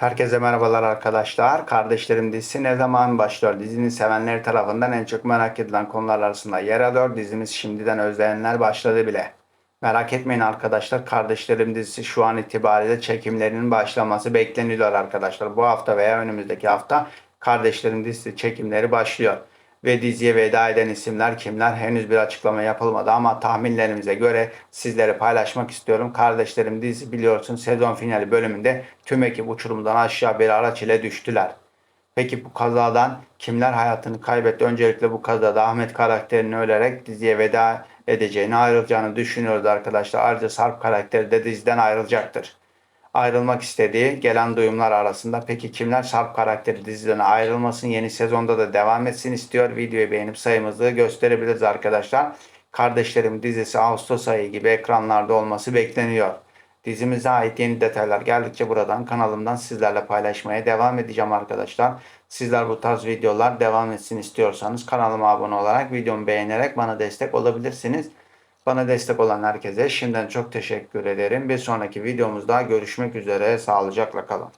Herkese merhabalar arkadaşlar. Kardeşlerim dizisi ne zaman başlıyor? Dizinin sevenleri tarafından en çok merak edilen konular arasında yer alıyor. Dizimiz şimdiden özleyenler başladı bile. Merak etmeyin arkadaşlar. Kardeşlerim dizisi şu an itibariyle çekimlerinin başlaması bekleniyor arkadaşlar. Bu hafta veya önümüzdeki hafta Kardeşlerim dizisi çekimleri başlıyor. Ve diziye veda eden isimler kimler henüz bir açıklama yapılmadı ama tahminlerimize göre sizlere paylaşmak istiyorum. Kardeşlerim dizisi biliyorsun sezon finali bölümünde tüm ekip uçurumdan aşağı bir araç ile düştüler. Peki bu kazadan kimler hayatını kaybetti? Öncelikle bu kazada Ahmet karakterini ölerek diziye veda edeceğini, ayrılacağını düşünüyoruz arkadaşlar. Ayrıca Sarp karakteri de diziden ayrılacaktır. Ayrılmak istediği gelen duyumlar arasında peki kimler Sarp karakteri diziden ayrılmasın, yeni sezonda da devam etsin istiyor. Videoyu beğenip sayımızı gösterebiliriz arkadaşlar. Kardeşlerim dizisi Ağustos ayı gibi ekranlarda olması bekleniyor. Dizimize ait yeni detaylar geldikçe buradan kanalımdan sizlerle paylaşmaya devam edeceğim arkadaşlar. Sizler bu tarz videolar devam etsin istiyorsanız kanalıma abone olarak videomu beğenerek bana destek olabilirsiniz. Bana destek olan herkese şimdiden çok teşekkür ederim. Bir sonraki videomuzda görüşmek üzere. Sağlıcakla kalın.